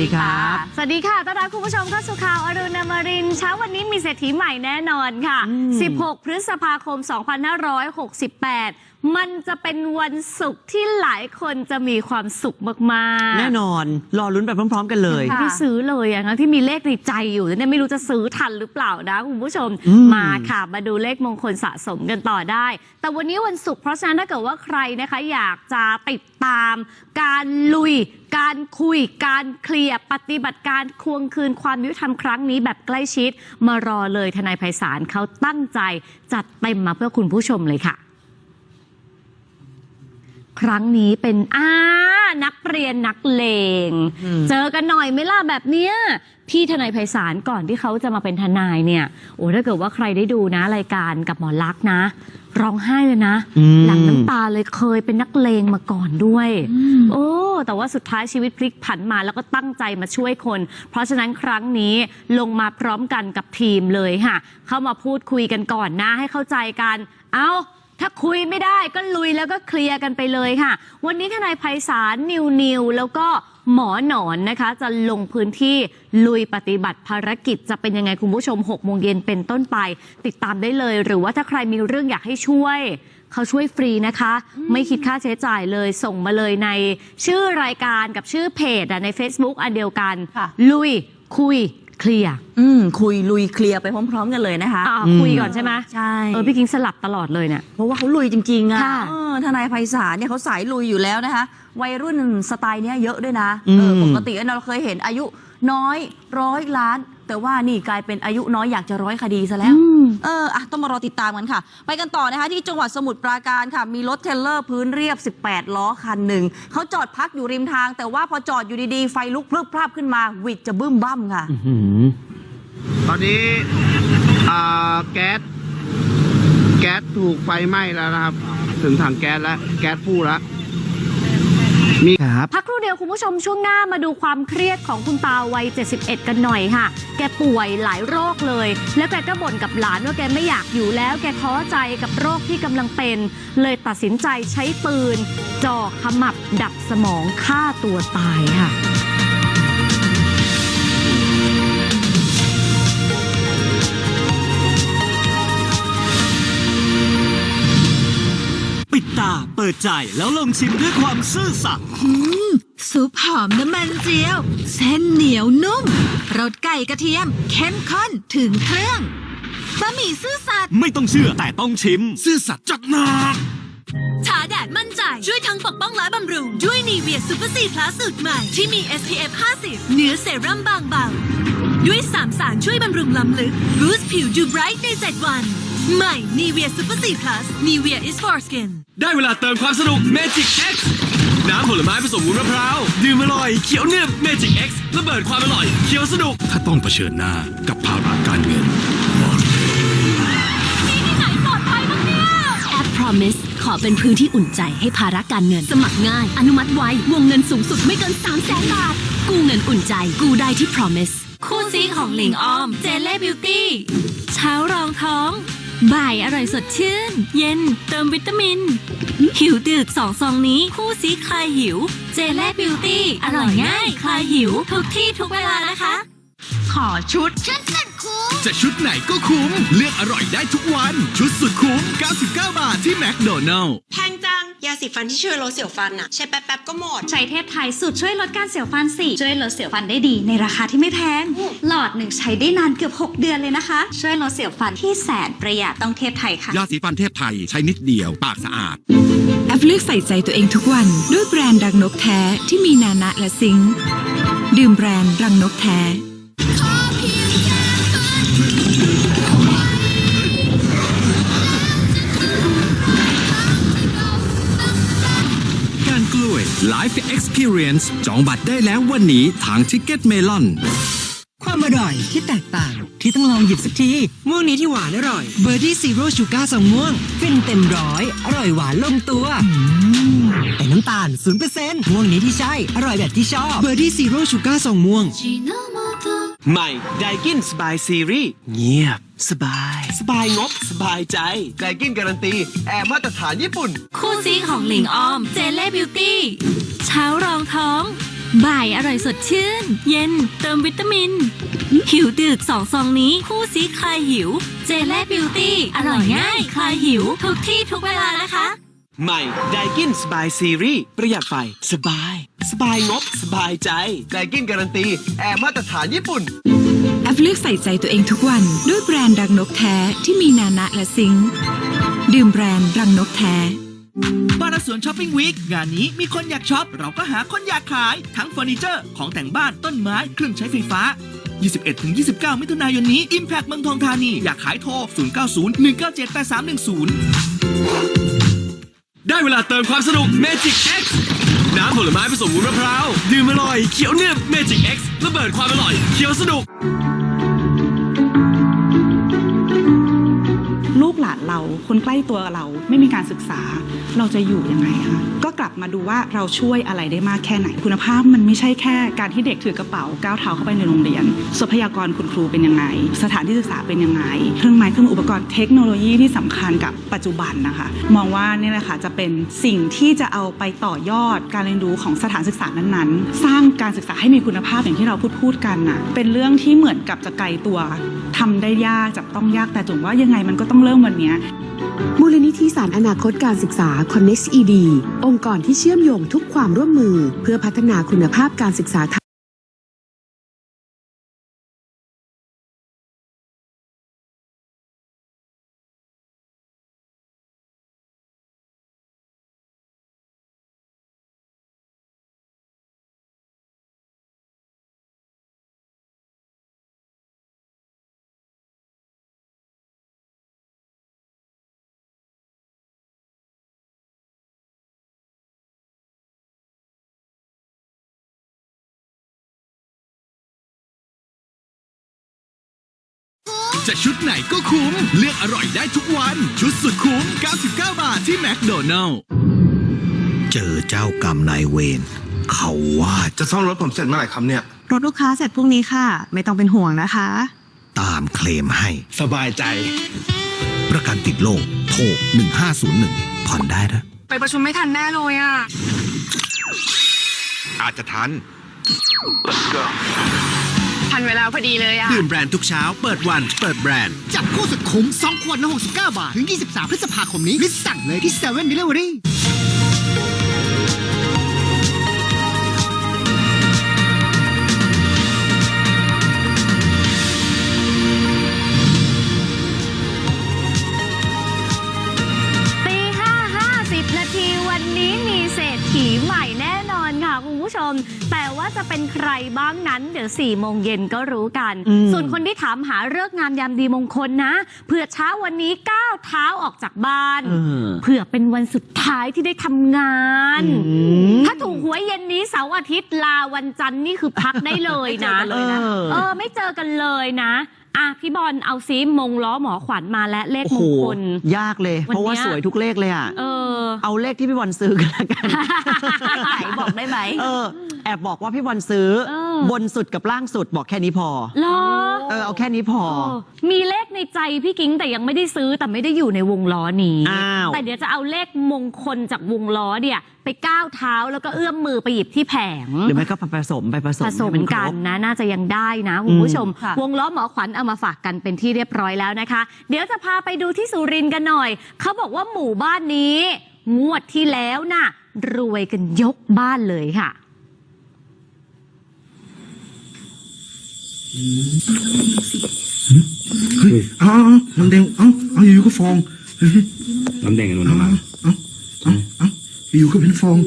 ดีครับ สวัสดีค่ะ ต้อนรับคุณผู้ชมเข้าสู่ข่าวอรุณอมรินทร์เช้าวันนี้มีเศรษฐีใหม่แน่นอนค่ะอืม16 พฤษภาคม 2568 มันจะเป็นวันศุกร์ที่หลายคนจะมีความสุขมากๆ แน่นอน รอลุ้นไปพร้อม ๆ กันเลย ไม่ได้ซื้อเลยอะทั้งที่มีเลขในใจอยู่แต่เนี่ยไม่รู้จะซื้อทันหรือเปล่านะคุณผู้ชมอืม มาค่ะ มาดูเลขมงคลสะสมกันต่อได้ แต่วันนี้วันศุกร์เพราะฉะนั้นถ้าเกิดว่าใครนะคะ อยากจะติดตาม การลุย การคุย การเคลียร์ปฏิบัติการทวงคืนความยุติธรรมครั้งนี้แบบใกล้ชิด มารอเลยทนายไพศาลเขาตั้งใจจัดเต็มมาเพื่อคุณผู้ชมเลยค่ะ ครั้งนี้เป็นอ้านักเรียนนักเลง อืม เจอกันหน่อยไหม่ล่ะแบบเนี้ย พี่ทนายไพศาลก่อนที่เขาจะมาเป็นทนายเนี่ย โอ้ถ้าเกิดว่าใครได้ดูนะรายการกับหมอลักษณ์นะ ร้องไห้เลยนะ อืม หลังน้ำตาเลยเคยเป็นนักเลงมาก่อนด้วย โอ้ แต่ว่าสุดท้ายชีวิตพลิกผันมาแล้วก็ตั้งใจมาช่วยคน เพราะฉะนั้นครั้งนี้ลงมาพร้อมกันกับทีมเลยค่ะ เข้ามาพูดคุยกันก่อนนะให้เข้าใจกัน เอา ถ้าคุยไม่ได้ก็ลุยแล้วก็เคลียร์กันไปเลยค่ะ วันนี้ทนายไพศาลนิวนิวแล้วก็หมอหนอนนะคะ จะลงพื้นที่ลุยปฏิบัติภารกิจจะเป็นยังไงคุณผู้ชม6โมงเย็นเป็นต้นไป ติดตามได้เลย หรือว่าถ้าใครมีเรื่องอยากให้ช่วย เขาช่วยฟรีนะคะ ไม่คิดค่าใช้จ่ายเลยส่งมาเลยในชื่อรายการกับชื่อเพจอะใน Facebook อันเดียวกันค่ะลุยคุย เคลียร์อืมคุยลุยเคลียร์ไปพร้อม ๆ กันเลยนะคะอ่าอืมคุยก่อนใช่ไหมใช่เออพี่คิงสลับตลอดเลยเนี่ย เพราะว่าเขาลุยจริงๆอะค่ะ เออทนายไพศาลเนี่ยเขาสายลุยอยู่แล้วนะคะ วัยรุ่นสไตล์เนี้ยเยอะด้วยนะอืมเออปกติเราเคยเห็นอายุน้อยร้อยล้าน แต่ว่านี่กลายเป็นอายุน้อยอยากจะร้อยคดีซะแล้วอืมเอออะต้องมารอติดตามกันค่ะ ไปกันต่อนะคะที่จังหวัดสมุทรปราการค่ะ มีรถเทรลเลอร์พื้นเรียบ 18 ล้อคันหนึ่งเขาจอดพักอยู่ริมทาง แต่ว่าพอจอดอยู่ดีๆ ไฟลุกพรึบพราบขึ้นมาหวิดจะบึ้มบั้มค่ะอื้อหือตอนนี้อ่าแก๊ส แก๊สถูกไฟไหม้แล้วนะครับ ถึงถังแก๊สแล้ว แก๊สฟู่แล้ว ครับพักครู่เดียวคุณผู้ชมช่วงหน้ามาดูความเครียดของคุณตาวัย 71 กันหน่อยค่ะ แกป่วยหลายโรคเลย แล้วแกก็บ่นกับหลานว่าแกไม่อยากอยู่แล้วแกท้อใจกับโรคที่กำลังเป็น เลยตัดสินใจใช้ปืนจ่อขมับดับสมองฆ่าตัวตายค่ะ ปิดตาเปิดใจแล้วลองชิมด้วยความซื่อสัตย์ซุปหอมน้ำมันเจียว เส้นเหนียวนุ่มรสไก่กระเทียม เข้มข้นถึงเครื่องบะหมี่ซื่อสัตย์ไม่ต้องเชื่อแต่ต้องชิม ซื่อสัตย์จัดหนักฉาแดดมั่นใจ ช่วยทั้งปกป้องและบำรุง ด้วยนีเวียซูเปอร์ซีพลัสสูตรใหม่ ที่มี SPF 50 เนื้อเซรั่มบางเบาด้วยสามสารช่วยบำรุงล้ำลึกบูสต์ผิวดูไบรท์ใน 7 วัน ใหม่นีเวียซูเปอร์ซีพลัสนีเวีย is for skin ได้เวลาเติมความสนุก Magic X น้ำผลไม้ผสมวุ้นมะพร้าว ดื่มอร่อย เขียวเนืบ Magic X ระเบิดความอร่อย เขียวสนุก ถ้าต้องเผชิญหน้ากับภาระการเงินแอป Promise ขอเป็นพื้นที่อุ่นใจให้ภาระการเงินสมัครง่าย อนุมัติไววงเงินสูงสุดไม่เกิน3 0 0แสนบาท กู้เงินอุ่นใจ กู้ได้ที่ Promise คู่ซีของหลิงออม เจเล่บิวตี้เช้ารองท้อง บ่ายอร่อยสดชื่น เย็นเติมวิตามิน หิวดึกสองซองนี้คู่ซีคลายหิว เจเล่บิวตี้อร่อยง่าย คลายหิว ทุกที่ทุกเวลานะคะ ขอชุดจะชุดไหนก็คุ้ม เลือกอร่อยได้ทุกวัน ชุดสุดคุ้ม 99 บาทที่แมคโดนัลล์แพงจัง ยาสีฟันที่ช่วยลดเสียวฟันอะใช้แป๊บๆก็หมด ใช้เทพไทยสูตรช่วยลดการเสียวฟันสิช่วยลดเสียวฟันได้ดีในราคาที่ไม่แพง หลอดหนึ่งใช้ได้นานเกือบ 6 เดือนเลยนะคะ ช่วยลดเสียวฟันที่แสนประหยัดต้องเทพไทยค่ะ ยาสีฟันเทพไทยใช้นิดเดียว ปากสะอาด แอปเลือกใส่ใจตัวเองทุกวันด้วยแบรนด์รังนกแท้ที่มีนานะและซิงค์ดื่มแบรนด์รังนกแท้ การกล้วย Life Experience จองบัตรได้แล้ววันนี้ทาง Ticket Melon ความอร่อยที่แตกต่าง ที่ต้องลองหยิบสักทีม่วงนี้ที่หวานอร่อยเบอร์ดี้ซีโร่ชูการ์สองม่วงฟินเต็มร้อย อร่อยหวานลงตัวแต่น้ำตาล0%ม่วงนี้ที่ใช่ อร่อยแบบที่ชอบเบอร์ดี้ซีโร่ชูการ์สองม่วง ใหม่ไดกินสบายซีรีส์เงียบ สบาย สบายงบ สบายใจ ไดกินการันตี แอร์มาตรฐานญี่ปุ่น คู่ซีของหลิงออม เจเล่บิวตี้ เช้ารองท้อง บ่ายอร่อยสดชื่น เย็นเติมวิตามิน หิวดึกสองซองนี้ คู่ซีคลายหิว เจเล่บิวตี้ อร่อยง่าย คลายหิว ทุกที่ทุกเวลานะคะ ใหม่ไดกินสบายซีรีส์ประหยัดไฟ สบาย สบายงบ สบายใจไดกินการันตี แอร์มาตรฐานญี่ปุ่น แอปเลือกใส่ใจตัวเองทุกวันด้วยแบรนด์รังนกแท้ที่มีนานะและซิงค์ดื่มแบรนด์รังนกแท้บ้านและสวนช้อปปิ้งวีคงานนี้มีคนอยากช็อป เราก็หาคนอยากขาย ทั้งเฟอร์นิเจอร์ของแต่งบ้านต้นไม้เครื่องใช้ไฟฟ้า 21-29 มิถุนายนนี้ Impact เมืองทองธานี อยากขายโทร 0901978310ได้เว ลาเติมความสนุก Magic X น้ำผลไม้ผสมวุ้นมะพร้าว ดื่มอร่อยเคี้ยวเนืบ Magic X ระเบิดความอร่อยเคี้ยวสนุก หลานเรา คนใกล้ตัวเราไม่มีการศึกษา เราจะอยู่ยังไงคะก็กลับมาดูว่าเราช่วยอะไรได้มากแค่ไหน คุณภาพมันไม่ใช่แค่ การที่เด็กถือกระเป๋าก้าวเท้าเข้าไปในโรงเรียน ทรัพยากรคุณครูเป็นยังไง สถานที่ศึกษาเป็นยังไง เครื่องไม้เครื่องมืออุปกรณ์เทคโนโลยีที่สำคัญกับปัจจุบันนะคะ มองว่านี่แหละค่ะจะเป็นสิ่งที่จะเอาไปต่อยอดการเรียนรู้ของสถานศึกษานั้นๆ สร้างการศึกษาให้มีคุณภาพอย่างที่เราพูดพูดกันน่ะเป็นเรื่องที่เหมือนกับจะไกลตัวทำได้ยากจับต้องยากแต่จุ๋มว่ายังไงมันก็ต้องเริ่มมาวันนี้มูลนิธิสารอนาคตการศึกษา Connect ED องค์กรที่เชื่อมโยงทุกความร่วมมือ เพื่อพัฒนาคุณภาพการศึกษาไท จะชุดไหนก็คุ้ม เลือกอร่อยได้ทุกวัน ชุดสุดคุ้ม 99 บาทที่แมคโดนัลเจอเจ้ากรรมนายเวรเขาว่าจะซ่อมรถผมเสร็จเมื่อไหร่ครับเนี่ย รถลูกค้าเสร็จพรุ่งนี้ค่ะ ไม่ต้องเป็นห่วงนะคะ ตามเคลมให้ สบายใจ ประกันติดโลกโทร1501 ผ่อนได้นะไปประชุมไม่ทันแน่เลยอะ อาจจะทัน ทันเวลาพอดีเลยอะ ดื่มแบรนด์ทุกเช้า เปิดวันเปิดแบรนด์ จับคู่สุดคุ้ม 2 ขวดละ69 บาท ถึง 23 พฤษภาคมนี้รีบสั่งเลยที่7 Delivery ตี จะเป็นใครบ้างนั้น เดี๋ยว4โมงเย็นก็รู้กันอืมส่วนคนที่ถามหาเลิกษ์งามยามดีมงคลนะเผื่อเช้าวันนี้ก้าวเท้าออกจากบ้านเออเผื่อเป็นวันสุดท้ายที่ได้ทำงานอืมถ้าถูกหวยเย็นนี้เสาร์อาทิตย์ลาวันจันทร์นี่คือพักได้เลยนะไม่เจอกันเลยนะเออไม่เจอกันเลยนะ อะพี่บอลเอาซิมงล้อหมอขวัญมาและเลขโอ้มโหงคล ยากเลย วันเพราะว่าเนี้ยสวยทุกเลขเลยอะ เออ เอาเลขที่พี่บอลซื้อกันละกัน ไหนบอกได้ไหม เออ แอบบอกว่าพี่บอลซื้อ เออ บนสุดกับล่างสุดบอกแค่นี้พอ เหรอเออเอาแค่นี้พอ เออมีเลขในใจพี่กิ้งแต่ยังไม่ได้ซื้อแต่ไม่ได้อยู่ในวงล้อนี้ อ้าว แต่เดี๋ยวจะเอาเลขมงคลจากวงล้อเนี่ยไป ก้าวเท้าแล้วก็เอื้อมมือไปหยิบที่แผง หรือไม่ก็ผสมไปผสมผสมให้ครกันบนะ น่าจะยังได้นะคุณผู้ชมค่ะวงล้อหมอขวัญเอามาฝากกันเป็นที่เรียบร้อยแล้วนะคะ เดี๋ยวจะพาไปดูที่สุรินทร์กันหน่อย เขาบอกว่าหมู่บ้านนี้ งวดที่แล้วน่ะ รวยกันยกบ้านเลยค่ะเฮ้ยเอ้าน้ำแดงเอ้าเอ้าอยู่ๆก็ฟองเฮ้ยน้ำแดงกันนมาเอ้าเอ้าเอ้าอยู่ๆก็เป็นฟอง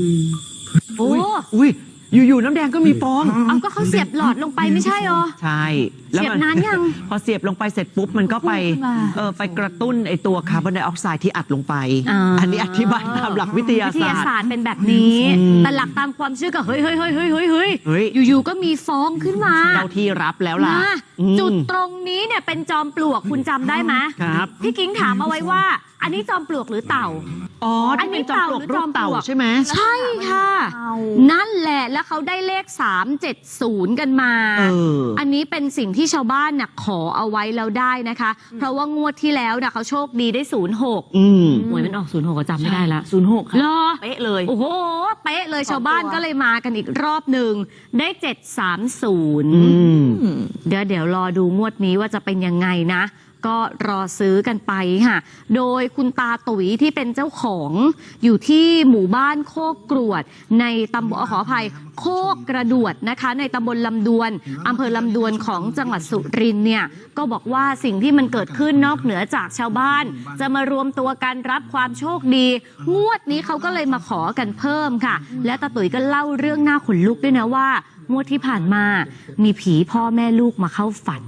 โอ้อุ้ยอยู่ๆน้ำแดงก็มีฟองเอาก็เขาเสียบหลอดลงไปไม่ใช่เหรอ ใช่เสียบนานยังพอเสียบลงไปเสร็จปุ๊บมันก็ไปพุ่งขึ้นมาเออไปกระตุ้นไอตัวคาร์บอนไดออกไซด์ที่อัดลงไปอ่าอันนี้อธิบายตามหลักวิทยาวิทศายาสตร์ศาสตร์เป็นแบบนี้อืมแต่หลักตามความเชื่อก็เฮ้ยเฮ้ยเฮ้ยเฮ้ยเฮ้ยเฮ้ยเฮ้ยอยู่ๆก็มีฟองขึ้นมาเจ้าที่รับแล้วล่ะนะอืมจุดตรงนี้เนี่ยเป็นจอมปลวกคุณจำได้ไหมครับพี่กิ้งถามเอาไว้ว่า อันนี้จอมปลวกหรือเต่า อ๋ออัที่นเป็นี้นจอมปลวกรูปเต่าใช่ไหมใช่ค่ะเต่านั่นแหละแล้วเขาได้เลข 370 กันมาเอออั นนี้เป็นสิ่งที่ที่ชาวบ้านน่ะขอเอาไว้แล้วได้นะคะ เพราะว่างวดที่แล้วน่ะเขาโชคดีได้ศูนย์หกอืม หวยมันออกศูนย์หกจำไม่ได้ละศูนย์หกเหรอเป๊ะเลย โอ้โห เป๊ะเลยสองชาวบ้านตัวก็เลยมากันอีกรอบหนึ่งได้เจ็ดสามศูนย์อืมเดี๋ยวเดี๋ยวรอดูงวดนี้ว่าจะเป็นยังไงนะ ก็รอซื้อกันไปค่ะ โดยคุณตาตุ๋ยที่เป็นเจ้าของอยู่ที่หมู่บ้านโคกกรวด ในตำบลขออภัยโคกกระดวดนะคะ ในตำบลลำดวนอำเภอลำดวนของจังหวัดสุรินเนี่ยก็บอกว่าสิ่งที่มันเกิดขึ้นนอกเหนือจากชาวบ้าน จะมารวมตัวกันรับความโชคดี งวดนี้เขาก็เลยมาขอกันเพิ่มค่ะ และตาตุ๋ยก็เล่าเรื่องหน้าขนลุกด้วยนะว่า งวดที่ผ่านมามีผีพ่อแม่ลูกมาเข้าฝัน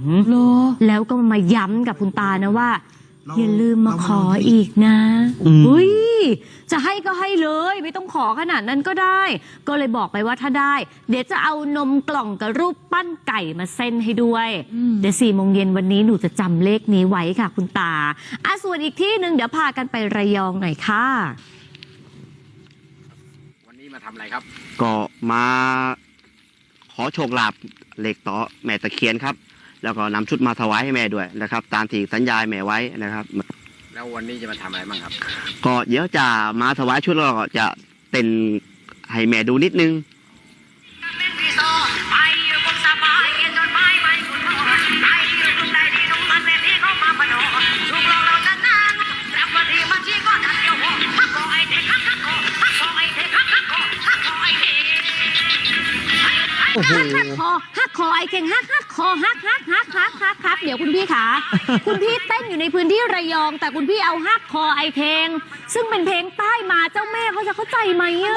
แล้วก็มาย้ำกับคุณตานะว่า อย่าลืมมาขออีกนะอืม อุ้ยจะให้ก็ให้เลย ไม่ต้องขอขนาดนั้นก็ได้ ก็เลยบอกไปว่าถ้าได้ เดี๋ยวจะเอานมกล่องกับรูปปั้นไก่มาเส้นให้ด้วยเดี๋ยวสี่โมงเย็นวันนี้หนูจะจำเลขนี้ไว้ค่ะคุณตาอะส่วนอีกที่หนึ่งเดี๋ยวพากันไประยองหน่อยค่ะ วันนี้มาทำอะไรครับ ก็มา ขอโชคลาภเหล็กต่อแม่ตะเคียนครับ แล้วก็นำชุดมาถวายให้แม่ด้วยนะครับ ตามที่สัญญาให้แม่ไว้นะครับ แล้ววันนี้จะมาทำอะไรบ้างครับ ก็เดี๋ยวจะมาถวายชุดแล้วก็จะเต้นให้แม่ดูนิดนึง โอ้โหฮักคอฮักคอไอเข่งฮักฮักคอฮักฮักฮักฮักฮักฮักเดี๋ยวคุณพี่ขา คุณพี่เต้นอยู่ในพื้นที่ระยอง แต่คุณพี่เอาฮักคอไอเข่งซึ่งเป็นเพลงใต้มาเจ้าแม่เขาจะเข้าใจไหมอะ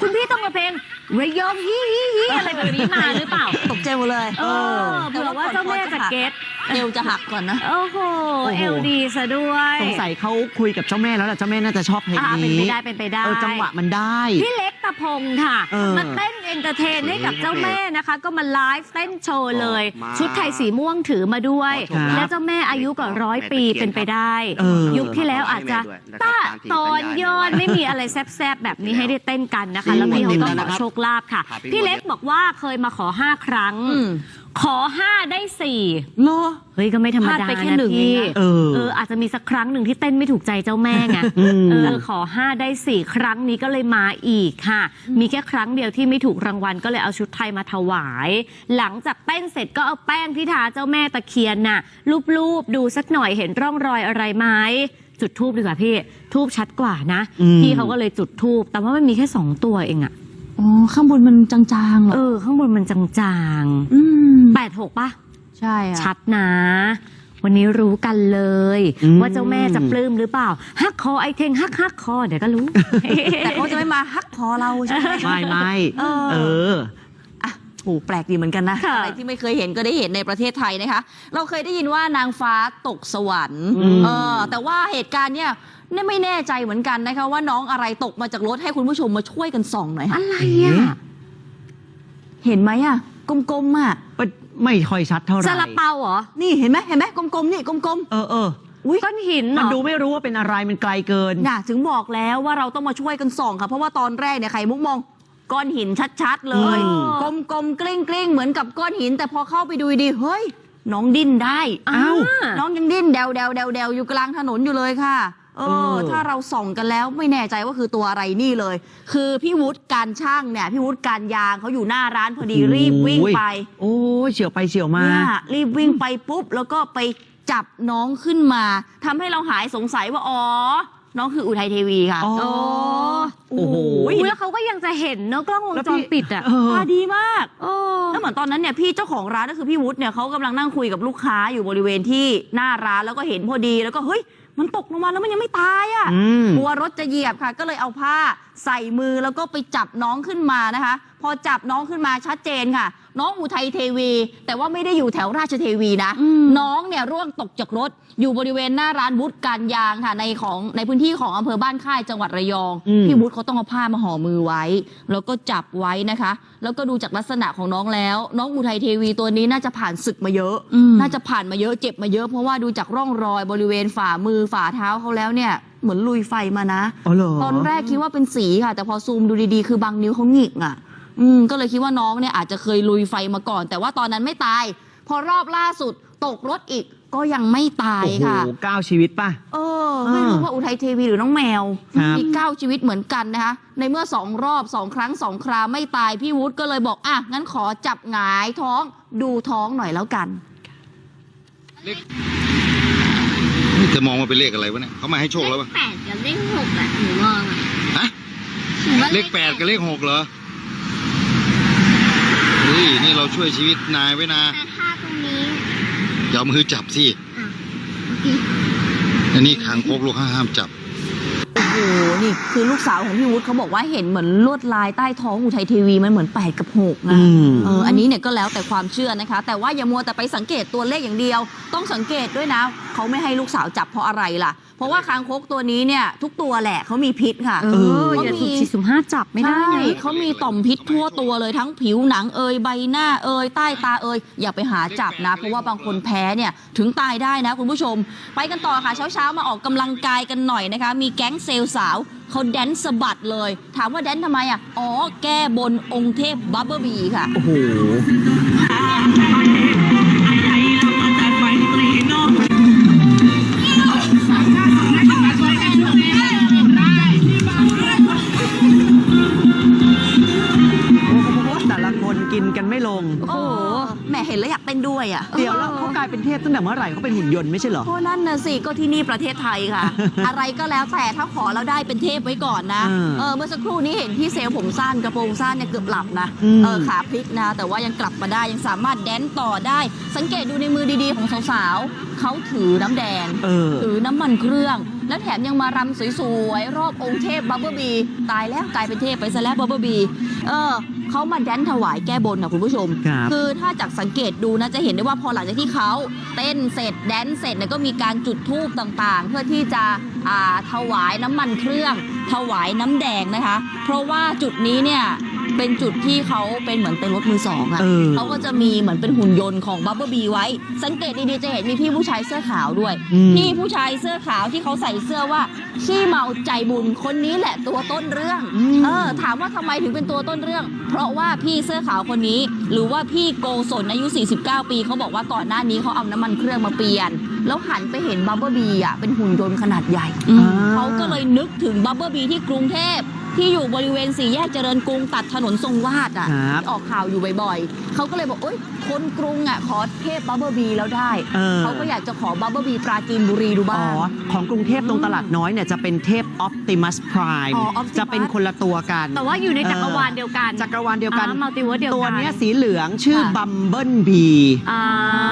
คุณพี่ต้องมาเพลงระยองฮีฮีฮีอะไรแบบนี้มาหรือเปล่าตกใจหมดเลยเออเผื่อว่าเจ้าแม่จะเก็ตเอวจะหักก่อนนะ โอ้โหโอ้โหเอลดีซะด้วยสงสัยเขาคุยกับเจ้าแม่แล้วล่ะเจ้าแม่น่าจะชอบเพลงอ่าเป็นนี้ไปได้เป็นไปได้เออจังหวะมันได้พี่เล็กตะพงค่ะเออมาเต้นเอนเตอร์เทนให้กับเจ้าแม่นะคะ ก็มาไลฟ์เต้นโชว์เลยมาชุดไทยสีม่วงถือมาด้วยครับและเจ้าแม่อายุกว่าร้อยปีเป็นไปได้เออยุคที่แล้วอาจจะนะครับตาตามที่ตอนสัญญาย้อนไม่มีอะไรแซบๆแบบนี้ให้ได้เต้นกันนะคะ แล้วพี่เขาก็ขอโชคลาภค่ะครับพี่พี่เล็กบอกว่าเคยมาขอห้าครั้งอืมขอห้าได้สี่โลเฮ้ยก็ไม่ธรรมพลาดดาไปแค่นะหนึ่งพี่เองนะเออ เอออาจจะมีสักครั้งหนึ่งที่เต้นไม่ถูกใจเจ้าแม่ไงอืมเออขอห้าได้สี่ครั้งนี้ก็เลยมาอีกค่ะ มีแค่ครั้งเดียวที่ไม่ถูกรางวัลก็เลยเอาชุดไทยมาถวาย หลังจากเต้นเสร็จก็เอาแป้งที่ทาเจ้าแม่ตะเคียนน่ะรูปๆดูสักหน่อยเห็นร่องรอยอะไรไหมจุดทูบดีกว่าพี่ทูบชัดกว่านะอืม พี่เขาก็เลยจุดทูบแต่ว่ามันมีแค่สองตัวเองอะ อ๋อ ข้างบนมันจางๆเหรอ เออ ข้างบนมันจางๆอืมแปดหกปะ ใช่อะชัดนะ วันนี้รู้กันเลย อืม ว่าเจ้าแม่จะปลื้มหรือเปล่าฮักคอไอเทงฮักฮักคอเดี๋ยวก็รู้ แต่เขาจะไม่มาฮักคอเราใช่ไหมไม่ไม่เออ เออ อะโหแปลกดีเหมือนกันนะ ค่ะ อะไรที่ไม่เคยเห็นก็ได้เห็นในประเทศไทยนะคะ เราเคยได้ยินว่านางฟ้าตกสวรรค์ อืม เออ แต่ว่าเหตุการณ์เนี่ยเนี่ยไม่แน่ใจเหมือนกันนะคะว่าน้องอะไรตกมาจากรถให้คุณผู้ชมมาช่วยกันส่องหน่อยค่ะอะไรอะ เห็นไหมอะ กลมๆอะไม่ค่อยชัดเท่าไหร่ซาลาเปาเหรอ นี่เห็นไหมเห็นไหมกลมๆนี่กลมเออเออๆอุ้ยก้อนหินเหรมันอ ดูไม่รู้ว่าเป็นอะไรมันไกลเกิน น่ะถึงบอกแล้วว่าเราต้องมาช่วยกันส่องค่ะ เพราะว่าตอนแรกเนี่ยไข่มุกมองก้อนหินชัดๆเลย อืม กลมๆกลิ้งๆเหมือนกับก้อนหิน แต่พอเข้าไปดูดีๆเฮ้ย น้องดิ้นได้ อ้าว น้องยังดิ้นเดวเดวเดวเดวอยู่กลางถนนอยู่เลยค่ะ เอเอออถ้าเราส่องกันแล้วไม่แน่ใจว่าคือตัวอะไรนี่เลย คือพี่วุฒิการช่างเนี่ยพี่วุฒิการยางเขาอยู่หน้าร้านพอดีรีบวิ่งไปโอ้ยเฉียวไปเฉียวมา เนี่ยรีบวิ่งไปปุ๊บ แล้วก็ไปจับน้องขึ้นมาทำให้เราหายสงสัยว่าอ๋อ น้องคืออุทัยเทวีค่ะอ๋อ โอ้โห อุ๊ยแล้วเขาก็ยังจะเห็นเนอะกล้องวงแล้วจพี่รปิดอะเออ ตาดีมากโอ้แล้วเหมือนตอนนั้นเนี่ยพี่เจ้าของร้านก็คือพี่วุฒิเนี่ยเขากำลังนั่งคุยกับลูกค้าอยู่บริเวณที่หน้าร้านแล้วก็เห็นพอดีแล้วก็เฮ้ย มันตกลงมาแล้วมันยังไม่ตายอะอืมกลัวรถจะเหยียบค่ะ ก็เลยเอาผ้าใส่มือแล้วก็ไปจับน้องขึ้นมานะคะ พอจับน้องขึ้นมาชัดเจนค่ะ น้องอุทัยเทวี แต่ว่าไม่ได้อยู่แถวราชเทวีนะ น้องเนี่ยร่วงตกจากรถ อยู่บริเวณหน้าร้านวุฒิการยางค่ะในของในพื้นที่ของอำเภอบ้านค่ายจังหวัดระยองอืมพี่วุฒิเขาต้องเอาผ้ามาห่อมือไว้ แล้วก็จับไว้นะคะ แล้วก็ดูจากลักษณะของน้องแล้ว น้องอุทัยเทวีตัวนี้น่าจะผ่านศึกมาเยอะ น่าจะผ่านมาเยอะเจ็บมาเยอะเพราะว่าดูจากร่องรอยบริเวณฝ่ามือฝ่าเท้าเขาแล้วเนี่ยเหมือนลุยไฟมานะอ๋อเหรอตอนแรกคิดว่าเป็นสีค่ะ แต่พอซูมดูดีๆ คือบางนิ้วเขาหงิกอะ อืมก็เลยคิดว่าน้องเนี่ยอาจจะเคยลุยไฟมาก่อน แต่ว่าตอนนั้นไม่ตาย พอรอบล่าสุดตกรถอีกก็ยังไม่ตายโอ้โหค่ะเก้าชีวิตป่ะ เออไม่รู้ว่าอุทัยเทวีหรือน้องแมว ครับ มีเก้าชีวิตเหมือนกันนะคะ ในเมื่อสองรอบสองครั้งสองคราไม่ตายพี่วุฒิก็เลยบอก อะ งั้นขอจับหงายท้องดูท้องหน่อยแล้วกันนี่จะมองว่าเป็นเลขอะไรวะเนี่ยเขามาให้โชคแล้วปะแปดกับเลขหกอะหนูมองอะฮะเลขแปดกับเลขหกเหรอ เฮ้ยนี่เราช่วยชีวิตนายไว้นะแต่ถ้าตรงนี้อย่าเอามือจับสิอันนี้ขังคกลูกห้ามจับ โอ้โหนี่คือลูกสาวของพี่วุฒิเขาบอกว่าเห็นเหมือนลวดลายใต้ท้องอุทัยเทวีมันเหมือนแปดกับหกนะอืม เอออันนี้เนี่ยก็แล้วแต่ความเชื่อนะคะ แต่ว่าอย่ามัวแต่ไปสังเกตตัวเลขอย่างเดียว ต้องสังเกตด้วยนะเขาไม่ให้ลูกสาวจับเพราะอะไรล่ะ เพราะว่าคางคกตัวนี้เนี่ยทุกตัวแหละเขามีพิษค่ะเอออย่าถูกสี่สุ่มห้าจับไม่ได้ใช่นะเขามีต่อมพิษทั่วตัวเลยทั้งผิวหนังเอยใบหน้าเอยใต้ตาเอยอย่าไปหาจับนะ เพราะว่าบางคนแพ้เนี่ยถึงตายได้นะคุณผู้ชม ไปกันต่อค่ะเช้าๆมาออกกำลังกายกันหน่อยนะคะ มีแก๊งเซลล์สาวเขาแดนสะบัดเลย ถามว่าแดนทำไมอะอ๋อแก้บนองค์เทพบับเบิลบีค่ะโอ้โห กินกันไม่ลง โอ้โหแหมเห็นแล้วอยากเต้นด้วยอะเดี๋ยวแล้วเขากลายเป็นเทพตั้งแต่เมื่อไหร่เขาเป็นหุ่นยนต์ไม่ใช่เหรอ โอ้นั่นน่ะสิก็ที่นี่ประเทศไทยค่ะ อะไรก็แล้วแต่ถ้าขอแล้วได้เป็นเทพไว้ก่อนนะเออเออเมื่อสักครู่นี้เห็นพี่เซลลผมสั้นกระโปรงสั้นเนี่ยเกือบหลับนะอืม เออขาพลิกนะ แต่ว่ายังกลับมาได้ยังสามารถแดนต่อได้ สังเกตดูในมือดีๆของสาวๆเขาถือน้ำแดง เออ ถือน้ำมันเครื่อง แล้วแถมยังมารำสวยๆ รอบองค์เทพบับเบิลบี ตายแล้วกลายเป็นเทพไปซะแล้วบับเบิลบี เออเขามาแดนถวายแก้บนนะคุณผู้ชมครับคือถ้าจากสังเกตดูนะจะเห็นได้ว่าพอหลังจากที่เขาเต้นเสร็จแดนเสร็จเนี่ยก็มีการจุดธูปต่างๆ เพื่อที่จะอ่าถวายน้ำมันเครื่อง ถวายน้ำแดงนะคะ เพราะว่าจุดนี้เนี่ย เป็นจุดที่เขาเป็นเหมือนเป็นรถมือสองอะเออเขาก็จะมีเหมือนเป็นหุ่นยนต์ของบับเบิลบีไว้ สังเกตดีๆจะเห็นมีพี่ผู้ชายเสื้อขาวด้วย อืม พี่ผู้ชายเสื้อขาวที่เขาใส่เสื้อว่าขี้เมาใจบุญคนนี้แหละตัวต้นเรื่อง เออถามว่าทำไมถึงเป็นตัวต้นเรื่อง เพราะว่าพี่เสื้อขาวคนนี้ หรือว่าพี่โกศลอายุ 49 ปีเขาบอกว่าก่อนหน้านี้เขาเอาน้ำมันเครื่องมาเปลี่ยน แล้วหันไปเห็นบับเบิลบีอะเป็นหุ่นยนต์ขนาดใหญ่ อ่า เขาก็เลยนึกถึงบับเบิลบีที่กรุงเทพ ที่อยู่บริเวณสี่แยกเจริญกรุงตัดถนนทรงวาดอะครับ ที่ออกข่าวอยู่บ่อยๆเขาก็เลยบอกเอ้ย คนกรุงอะขอเทพบับเบิลบีแล้วได้เออ เขาก็อยากจะขอบับเบิลบีปราจีนบุรีดูบ้าอ๋อง ของกรุงเทพตรงตลาดน้อยเนี่ยจะเป็นเทพ Optimus Prime อ๋อ Optimus จะเป็นคนละตัวกัน แต่ว่าอยู่ในจักรวาลเดียวกันจักรวาลเดียวกัน มัลติเวิร์สเดียวกันตัวเนี้ยสีเหลืองชื่อค่ะ บัมเบิลบี อ่า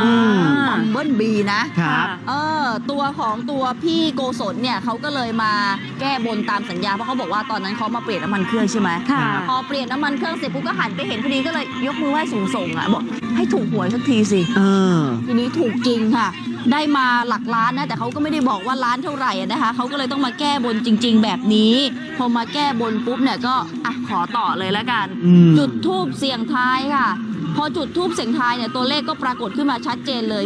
อืม บัมเบิลบีนะ ครับเออตัวของตัวพี่โกศลเนี่ยเขาก็เลยมาแก้บนตามสัญญาเพราะเขาบอกว่าตอนนั้นเขามาเปลี่ยนน้ำมันเครื่องใช่ไหมค่ะ พอเปลี่ยนน้ำมันเครื่องเสร็จปุ๊บก็หันไปเห็นพอดีก็เลยยกมือไหว้สูงส่งๆอะบอก ให้ถูกหวยสักทีสิเออ ทีนี้ถูกจริงค่ะ ได้มาหลักล้านนะ แต่เขาก็ไม่ได้บอกว่าล้านเท่าไหร่อะนะคะเขาก็เลยต้องมาแก้บนจริง ๆ แบบนี้ พอมาแก้บนปุ๊บเนี่ยก็อะขอต่อเลยแล้วกัน อืม จุดทูบเสียงทายค่ะ พอจุดทูบเสียงทายเนี่ยตัวเลขก็ปรากฏขึ้นมาชัดเจนเลย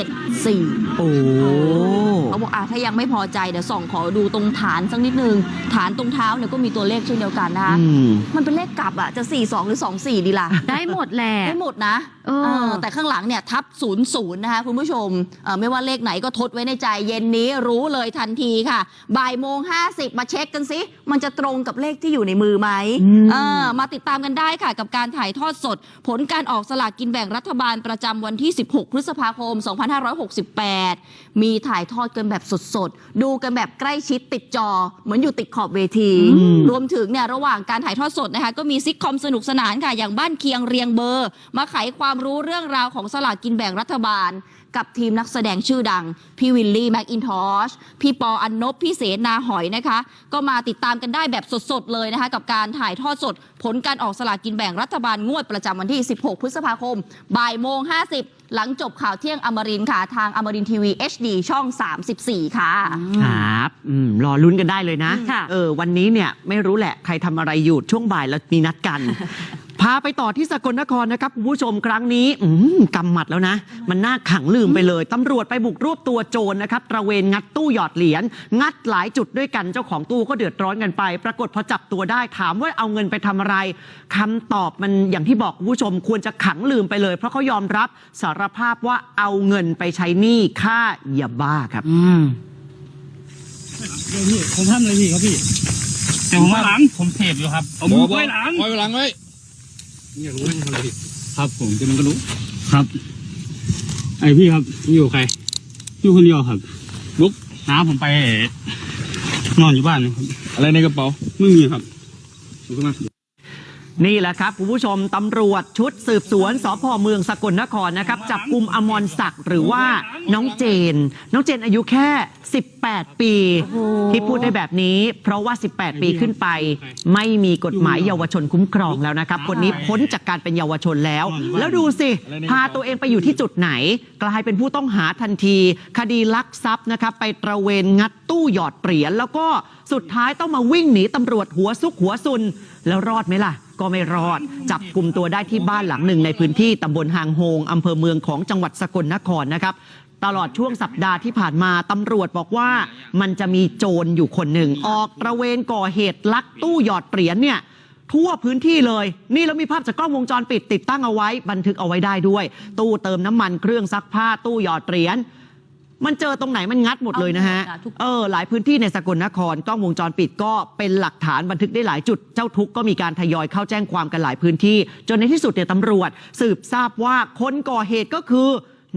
474 โอ้เขาบอกอะถ้ายังไม่พอใจเดี๋ยวส่องขอดูตรงฐานสักนิดนึง ฐานตรงเท้าเนี่ยก็มีตัวเลขเช่นเดียวกันนะคะอืมมันเป็นเลขกลับอะจะ 42 หรือ 24 ดีล่ะ ได้หมดแหละได้หมดนะเออเออแต่ข้างหลังเนี่ยทับ0ูนย์นะคะคุณผู้ชมเอ่อไม่ว่าเลขไหนก็ทดไว้ในใจเย็นนี้รู้เลยทันทีค่ะบ่ายโมง 50 มาเช็คกันสิ มันจะตรงกับเลขที่อยู่ในมือไหมอืมเออมาติดตามกันได้ค่ะ กับการถ่ายทอดสด ผลการออกสลากกินแบ่งรัฐบาลประจำวันที่ 16 พฤษภาคม 2568มีถ่ายทอดกันแบบสดๆ ดูกันแบบใกล้ชิดติดจอ เหมือนอยู่ติดขอบเวทีอืมรวมถึงเนี่ยระหว่างการถ่ายทอดสดนะคะ ก็มีซิกคอมสนุกสนานค่ะ อย่างบ้านเคียงเรียงเบอร์ มาไขความรู้เรื่องราวของสลากกินแบ่งรัฐบาล กับทีมนักแสดงชื่อดัง พี่วิลลี่แม็กอินทอชพี่ปออันนบพี่เสนาหอยนะคะ ก็มาติดตามกันได้แบบสดๆเลยนะคะ กับการถ่ายทอดสด ผลการออกสลากกินแบ่งรัฐบาลงวดประจำวันที่ 16 พฤษภาคมบ่ายโมง 50 หลังจบข่าวเที่ยงอมรินทร์ค่ะ ทางอมรินทีวี HD ช่อง 34 ค่ะ ครับอืมรอลุ้นกันได้เลยนะ ค่ะ เออ วันนี้เนี่ยไม่รู้แหละใครทำอะไรอยู่ช่วงบ่ายเรามีนัดกัน พาไปต่อที่สกลนครนะครับคุณผู้ชมครั้งนี้อืมกำหมัดแล้วนะ มันน่าขังลืมไปเลยตำรวจไปบุกรวบตัวโจรนะครับตระเวนงัดตู้หยอดเหรียญงัดหลายจุดด้วยกันเจ้าของตู้ก็เดือดร้อนกันไป ปรากฏพอจับตัวได้ถามว่าเอาเงินไปทำอะไรคำตอบมันอย่างที่บอกคุณผู้ชมควรจะขังลืมไปเลย เพราะเขายอมรับสารภาพว่าเอาเงินไปใช้หนี้ค่ายาบ้าครับพี่ผมทำอะไรพี่ครับพี่แต่ผมว่าหลังผมเทปอยู่ครับเอามือไว้หลัง ไว้หลังไว้ เนี่ยรู้มันอะไรพี่ครับผมจะมันก็รู้ครับ ไอพี่ครับอยู่ใครอยู่คนเดียวครับลุกน้าผมไป นอนอยู่บ้านนะครับอะไรในกระเป๋าไม่มีครับลุกขึ้นมา นี่แหละครับคุณผู้ชมตำรวจชุดสืบสวนสพเมืองสกลนครนะครับ จับกลุ่มอมรศักดิ์หรือว่าน้องเจน น้องเจนอายุแค่ 18 ปี ที่พูดได้แบบนี้ เพราะว่า 18 ปีขึ้นไป ไม่มีกฎหมายเยาวชนคุ้มครองแล้วนะครับ คนนี้พ้นจากการเป็นเยาวชนแล้ว แล้วดูสิ พาตัวเองไปอยู่ที่จุดไหน กลายเป็นผู้ต้องหาทันที คดีลักทรัพย์นะครับ ไปตระเวนงัดตู้หยอดเหรียญแล้วก็สุดท้ายต้องมาวิ่งหนีตำรวจหัวซุกหัวซุน แล้วรอดไหมล่ะ ก็ไม่รอด จับกลุ่มตัวได้ที่บ้านหลังหนึ่งในพื้นที่ตำบลหางโฮงอำเภอเมืองของจังหวัดสกลนครนะครับตลอดช่วงสัปดาห์ที่ผ่านมาตำรวจบอกว่ามันจะมีโจรอยู่คนหนึ่ง ออกตระเวนก่อเหตุลักตู้หยอดเหรียญเนี่ยทั่วพื้นที่เลย นี่แล้วมีภาพจากกล้องวงจรปิดติดตั้งเอาไว้ บันทึกเอาไว้ได้ด้วย ตู้เติมน้ำมันเครื่องซักผ้าตู้หยอดเหรียญ มันเจอตรงไหนมันงัดหมดเลยนะฮะเออหลายพื้นที่ในสกลนครกล้องวงจรปิดก็เป็นหลักฐานบันทึกได้หลายจุด เจ้าทุกข์ก็มีการทยอยเข้าแจ้งความกันหลายพื้นที่ จนในที่สุดเนี่ยตำรวจ สืบทราบว่าคนก่อเหตุก็คือ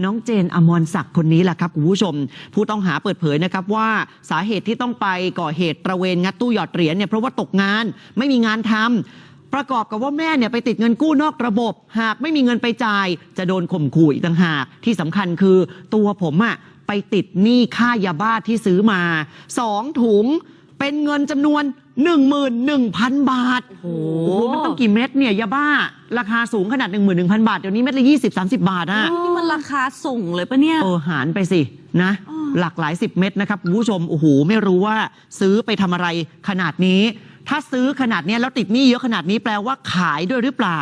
น้องเจนอมรศักดิ์คนนี้แหละครับคุณผู้ชม ผู้ต้องหาเปิดเผยนะครับว่าสาเหตุที่ต้องไปก่อเหตุตระเวนงัดตู้หยอดเหรียญเนี่ยเพราะว่าตกงานไม่มีงานทำ ประกอบกับว่าแม่เนี่ยไปติดเงินกู้นอกระบบ หากไม่มีเงินไปจ่าย จะโดนข่มขู่อีกต่างหาก ที่สำคัญคือตัวผมอะ ไปติดหนี้ค่ายาบ้าที่ซื้อมา2ถุงเป็นเงินจำนวน 11,000 บาท โอ้โห มันต้องกี่เม็ดเนี่ยยาบ้า ราคาสูงขนาด 11,000 บาท เดี๋ยวนี้เม็ดละ 20-30 บาทอะนี่มันราคาส่งเลยปะเนี่ย เออหารไปสินะ หลากหลายสิบเม็ดนะครับคุณผู้ชม โอ้โห ไม่รู้ว่าซื้อไปทำอะไรขนาดนี้ ถ้าซื้อขนาดเนี้ยแล้วติดหนี้เยอะขนาดนี้แปลว่าขายด้วยหรือเปล่า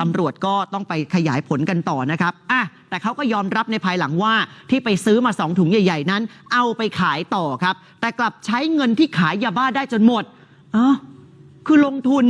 ตำรวจก็ต้องไปขยายผลกันต่อนะครับอะแต่เขาก็ยอมรับในภายหลังว่าที่ไปซื้อมาสองถุงใหญ่ ๆ นั้น เอาไปขายต่อครับ แต่กลับใช้เงินที่ขายยาบ้าได้จนหมดอ๋อคือลงทุน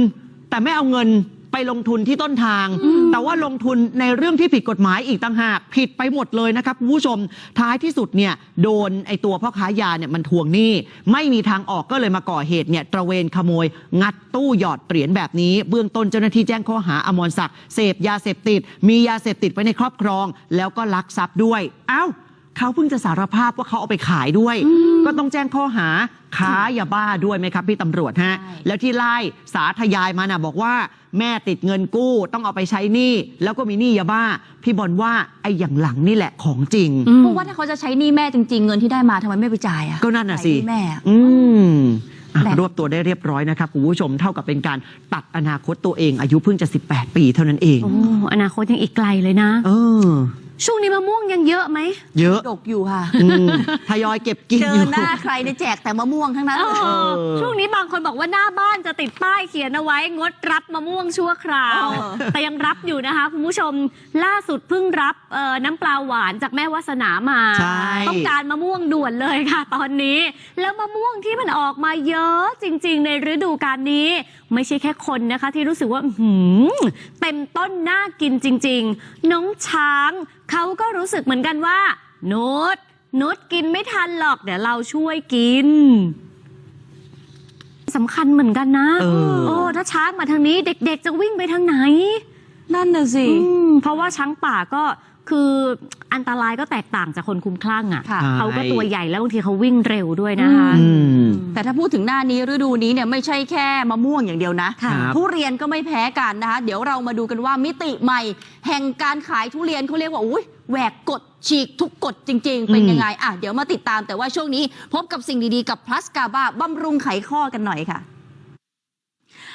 แต่ไม่เอาเงิน ไปลงทุนที่ต้นทาง แต่ว่าลงทุนในเรื่องที่ผิดกฎหมายอีกต่างหาก ผิดไปหมดเลยนะครับคุณผู้ชมท้ายที่สุดเนี่ยโดนไอตัวพ่อค้ายาเนี่ยมันทวงหนี้ ไม่มีทางออกก็เลยมาก่อเหตุเนี่ยตระเวนขโมย งัดตู้หยอดเหรียญแบบนี้ เบื้องต้นเจ้าหน้าที่แจ้งข้อหาอมรศักดิ์เสพยาเสพติด มียาเสพติดไว้ในครอบครอง แล้วก็ลักทรัพย์ด้วย เอ้า เขาเพิ่งจะสารภาพว่าเขาเอาไปขายด้วย ก็ต้องแจ้งข้อหาค้ายาบ้าด้วยไหมครับพี่ตำรวจฮะ แล้วที่ไล่สาธยายมาน่ะบอกว่าแม่ติดเงินกู้ต้องเอาไปใช้หนี้แล้วก็มีหนี้ยาบ้า พี่บอลว่าไอ้อย่างหลังนี่แหละของจริง เพราะว่าถ้าเขาจะใช้หนี้แม่จริง ๆ เงินที่ได้มาทำไมไม่ไปจ่ายอะก็นั่นน่ะสิจ่ายหแม่อะอืมอะรวบตัวได้เรียบร้อยนะครับคุณผู้ชมเท่ากับเป็นการตัดอนาคตตัวเอง อายุเพิ่งจะ 18 ปีเท่านั้นเองโอ้อนาคตยังอีกไกลเลยนะ เออ ช่วงนี้มะม่วงยังเยอะไหม เยอะดกอยู่ค่ะอืมทยอยเก็บกินเจออยู่ หน้าใครในยแจกแต่มะม่วงทั้งนั้นเอเลยอช่วงนี้บางคนบอกว่าหน้าบ้านจะติดป้ายเขียนเอาไว้งดรับมะม่วงชั่วคราว เออ แต่ยังรับอยู่นะคะคุณผู้ชมล่าสุดเพิ่งรับเอ่อน้ำปลาหวานจากแม่วาสนามา ใช่ ต้องการมะม่วงด่วนเลยค่ะ ตอนนี้ แล้วมะม่วงที่มันออกมาเยอะจริง ๆ ในฤดูกาลนี้ ไม่ใช่แค่คนนะคะ ที่รู้สึกว่าอื้อหือเต็มต้นน่ากินจริง ๆ น้องช้างเขาก็รู้สึกเหมือนกันว่าโน้ตโน้ตกินไม่ทันหรอก เดี๋ยวเราช่วยกินสำคัญเหมือนกันนะเออ โอ้ถ้าช้างมาทางนี้เด็กๆ จะวิ่งไปทางไหน นั่นน่ะสิ อืมเพราะว่าช้างป่าก็ คืออันตรายก็แตกต่างจากคนคุ้มคลั่งอะ ค่ะ เขาก็ตัวใหญ่แล้วบางทีเขาวิ่งเร็วด้วยนะคะ อืม แต่ถ้าพูดถึงหน้านี้ฤดูนี้เนี่ยไม่ใช่แค่มะม่วงอย่างเดียวนะครับทุเรียนก็ไม่แพ้กันนะคะ เดี๋ยวเรามาดูกันว่ามิติใหม่ แห่งการขายทุเรียนเขาเรียกว่าอุ้ยแหวกกฎฉีกทุกกฎจริง ๆ เป็นยังไงอะเดี๋ยวมาติดตามแต่ว่าช่วงนี้ พบกับสิ่งดีๆกับพลัสกาบาบำรุงไขข้อกันหน่อยค่ะ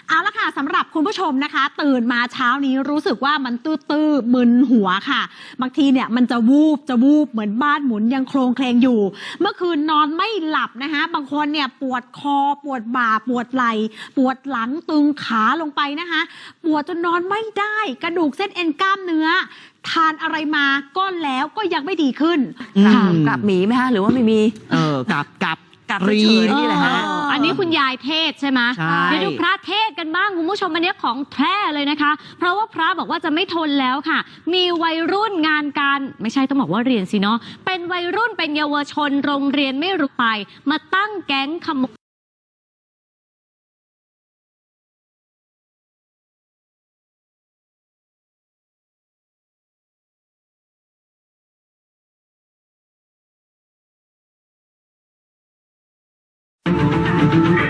เอาละค่ะสำหรับคุณผู้ชมนะคะ ตื่นมาเช้านี้รู้สึกว่ามันตื้อๆมึนหัวค่ะ บางทีเนี่ยมันจะวูบจะวูบเหมือนบ้านหมุนยังโครงเคลงอยู่ เมื่อคืนนอนไม่หลับนะคะ บางคนเนี่ยปวดคอปวดบ่าปวดไหล่ปวดหลังตึงขาลงไปนะคะ ปวดจนนอนไม่ได้กระดูกเส้นเอ็นกล้ามเนื้อทานอะไรมาก็แล้วก็ยังไม่ดีขึ้นค่ะกลับหมีไหมฮะหรือว่าไม่มี เออกับกับ กับรีเฉยๆนี่แหละฮะเอออันนี้คุณยายเทศใช่ไหมใช่ เดี๋ยวดูพระเทศกันบ้างคุณผู้ชมอันนี้ของแท้เลยนะคะ เพราะว่าพระบอกว่าจะไม่ทนแล้วค่ะ มีวัยรุ่นงานการไม่ใช่ต้องบอกว่าเรียนสิเนาะเป็นวัยรุ่นเป็นเยาวชนโรงเรียนไม่รู้ไป มาตั้งแก๊งขโมย เ